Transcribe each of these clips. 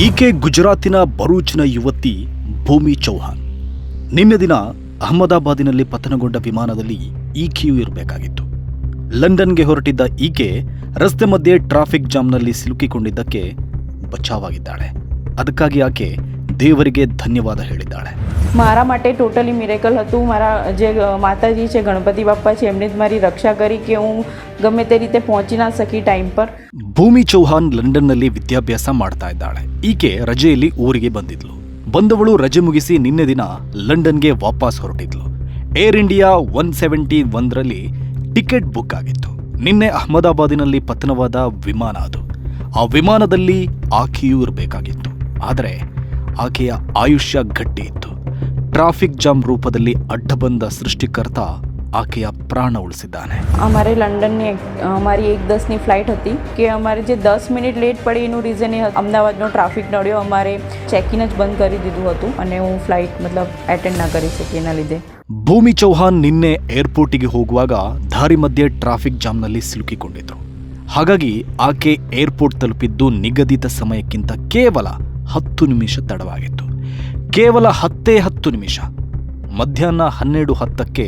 ಈಕೆ ಗುಜರಾತಿನ ಬರೂಚ್ನ ಯುವತಿ ಭೂಮಿ ಚೌಹಾನ್. ನಿನ್ನೆ ದಿನ ಅಹಮದಾಬಾದಿನಲ್ಲಿ ಪತನಗೊಂಡ ವಿಮಾನದಲ್ಲಿ ಈಕೆಯೂ ಇರಬೇಕಾಗಿತ್ತು. ಲಂಡನ್ಗೆ ಹೊರಟಿದ್ದ ಈಕೆ ರಸ್ತೆ ಮಧ್ಯೆ ಟ್ರಾಫಿಕ್ ಜಾಮ್ನಲ್ಲಿ ಸಿಲುಕಿಕೊಂಡಿದ್ದಕ್ಕೆ ಬಚಾವಾಗಿದ್ದಾಳೆ. ಅದಕ್ಕಾಗಿ ಆಕೆ ದೇವರಿಗೆ ಧನ್ಯವಾದ ಹೇಳಿದ್ದಾಳೆ. મારા માટે ટોટલી મિરેકલ હતું મારા જે માતાજી છે ગણપતિ બાપ્પા છે એમને જ મારી રક્ષા કરી કે હું ગમે તે રીતે પહોંચી ના સકી ટાઈમ પર ಭೂಮಿ ಚೌಹಾನ್ ಲಂಡನ್ನಲ್ಲಿ ವಿದ್ಯಾಭ್ಯಾಸ ಮಾಡ್ತಾ ಇದ್ದಾಳೆ ಈಕೆ ರಜೆಯಲ್ಲಿ ಊರಿಗೆ ಬಂದಿದ್ಲು ಬಂದವಳು ರಜೆ ಮುಗಿಸಿ ನಿನ್ನೆ ದಿನ ಲಂಡನ್ಗೆ ವಾಪಸ್ ಹೊರಟಿದ್ಲು ಏರ್ ಇಂಡಿಯಾ ಒನ್ ಸೆವೆಂಟಿ ಒಂದರಲ್ಲಿ ಟಿಕೆಟ್ ಬುಕ್ ಆಗಿತ್ತು ನಿನ್ನೆ ಅಹಮದಾಬಾದಿನಲ್ಲಿ ಪತನವಾದ ವಿಮಾನ ಅದು ಆ ವಿಮಾನದಲ್ಲಿ ಆಕೆಯೂ ಇರಬೇಕಾಗಿತ್ತು ಆದರೆ ಆಕೆಯ ಆಯುಷ್ಯ ಗಟ್ಟಿ ಇತ್ತು ಟ್ರಾಫಿಕ್ ಜಾಮ್ ರೂಪದಲ್ಲಿ ಅಡ್ಡ ಬಂದ ಸೃಷ್ಟಿಕರ್ತ ಆಕೆಯ ಪ್ರಾಣ ಉಳಿಸಿದ್ದಾನೆ અમારે લંડનની એક- અમારી એક દસની ફ્લાઇટ હતી કે અમારે જે દસ મિનિટ લેટ પડી એનું રીઝન એ હતું, અમદાવાદનો ટ્રાફિક નડ્યો અમારે ચેકિન જ બંધ કરી દીધું હતું અને હું ફ્લાઇટ મતલબ એટેન્ડ ના કરી શકી એના લીધે ಭೂಮಿ ಚೌಹಾನ್ ನಿನ್ನೆ ಏರ್ಪೋರ್ಟಿಗೆ ಹೋಗುವಾಗ ದಾರಿ ಮಧ್ಯೆ ಟ್ರಾಫಿಕ್ ಜಾಮ್ನಲ್ಲಿ ಸಿಲುಕಿಕೊಂಡಿದ್ರು ಹಾಗಾಗಿ ಆಕೆ ಏರ್ಪೋರ್ಟ್ ತಲುಪಿದ್ದು ನಿಗದಿತ ಸಮಯಕ್ಕಿಂತ ಕೇವಲ ಹತ್ತು ನಿಮಿಷ ತಡವಾಗಿತ್ತು ಕೇವಲ ಹತ್ತೇ ಹತ್ತು ನಿಮಿಷ. ಮಧ್ಯಾಹ್ನ ಹನ್ನೆರಡು ಹತ್ತಕ್ಕೆ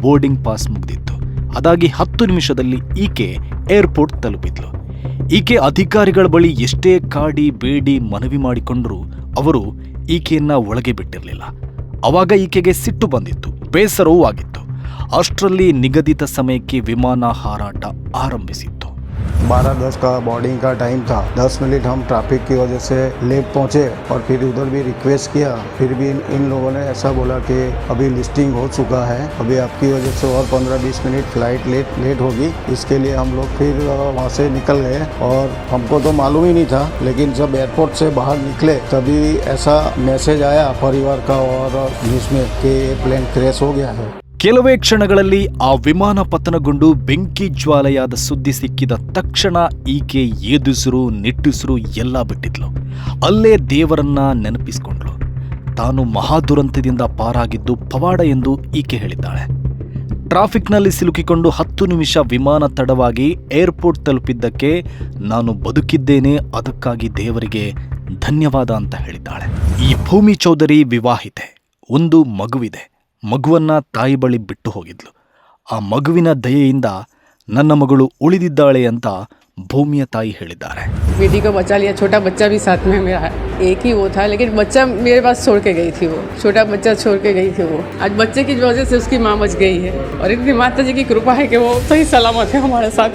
ಬೋರ್ಡಿಂಗ್ ಪಾಸ್ ಮುಗಿದಿತ್ತು. ಅದಾಗಿ ಹತ್ತು ನಿಮಿಷದಲ್ಲಿ ಈಕೆ ಏರ್ಪೋರ್ಟ್ ತಲುಪಿದ್ಲು. ಈಕೆ ಅಧಿಕಾರಿಗಳ ಬಳಿ ಎಷ್ಟೇ ಕಾಡಿ, ಬೇಡಿ ಮನವಿ ಮಾಡಿಕೊಂಡರೂ ಅವರು ಈಕೆಯನ್ನ ಒಳಗೆ ಬಿಟ್ಟಿರಲಿಲ್ಲ. ಅವಾಗ ಈಕೆಗೆ ಸಿಟ್ಟು ಬಂದಿತ್ತು, ಬೇಸರವೂ ಆಗಿತ್ತು. ಅಷ್ಟರಲ್ಲಿ ನಿಗದಿತ ಸಮಯಕ್ಕೆ ವಿಮಾನ ಹಾರಾಟ ಆರಂಭಿಸಿತ್ತು. बारह दस का बोर्डिंग का टाइम था। दस मिनट हम ट्रैफ़िक की वजह से लेट पहुँचे और फिर उधर भी रिक्वेस्ट किया। फिर भी इन, इन लोगों ने ऐसा बोला कि अभी लिस्टिंग हो चुका है। अभी आपकी वजह से और पंद्रह बीस मिनट फ़्लाइट लेट लेट होगी। इसके लिए हम लोग फिर वहाँ से निकल गए और हमको तो मालूम ही नहीं था लेकिन जब एयरपोर्ट से बाहर निकले तभी ऐसा मैसेज आया परिवार का और न्यूज़ में कि प्लेन क्रैश हो गया है। ಕೆಲವೇ ಕ್ಷಣಗಳಲ್ಲಿ ಆ ವಿಮಾನ ಪತನಗೊಂಡು ಬೆಂಕಿ ಜ್ವಾಲೆಯಾದ ಸುದ್ದಿ ಸಿಕ್ಕಿದ ತಕ್ಷಣ ಈಕೆ ಏದುಸಿರು, ನಿಟ್ಟುಸಿರು ಎಲ್ಲ ಬಿಟ್ಟಿದ್ಲು. ಅಲ್ಲೇ ದೇವರನ್ನ ನೆನಪಿಸಿಕೊಂಡ್ಳು. ತಾನು ಮಹಾದುರಂತದಿಂದ ಪಾರಾಗಿದ್ದು ಪವಾಡ ಎಂದು ಈಕೆ ಹೇಳಿದ್ದಾಳೆ. ಟ್ರಾಫಿಕ್ನಲ್ಲಿ ಸಿಲುಕಿಕೊಂಡು ಹತ್ತು ನಿಮಿಷ ವಿಮಾನ ತಡವಾಗಿ ಏರ್ಪೋರ್ಟ್ ತಲುಪಿದ್ದಕ್ಕೆ ನಾನು ಬದುಕಿದ್ದೇನೆ, ಅದಕ್ಕಾಗಿ ದೇವರಿಗೆ ಧನ್ಯವಾದ ಅಂತ ಹೇಳಿದ್ದಾಳೆ. ಈ ಭೂಮಿ ಚೌಧರಿ ವಿವಾಹಿತೆ, ಒಂದು ಮಗುವಿದೆ. ಮಗುವನ್ನ ತಾಯಿ ಬಳಿ ಬಿಟ್ಟು ಹೋಗಿದ್ಲು ಆ ಮಗುವಿನ ದಯೆಯಿಂದ ನನ್ನ ಮಗಳು ಉಳಿದಿದ್ದಾಳೆ ಅಂತ ಭೂಮಿಯ ತಾಯಿ ಹೇಳಿದ್ದಾರೆ बेटी को बचा लिया छोटा बच्चा भी साथ में मेरा है एक ही वो था लेकिन बच्चा मेरे पास छोड़ के गई थी वो छोटा बच्चा छोड़ के गई थी वो आज बच्चे की वजह से उसकी माँ बच गई है और इतनी माता जी की कृपा है कि वो सही सलामत है हमारे साथ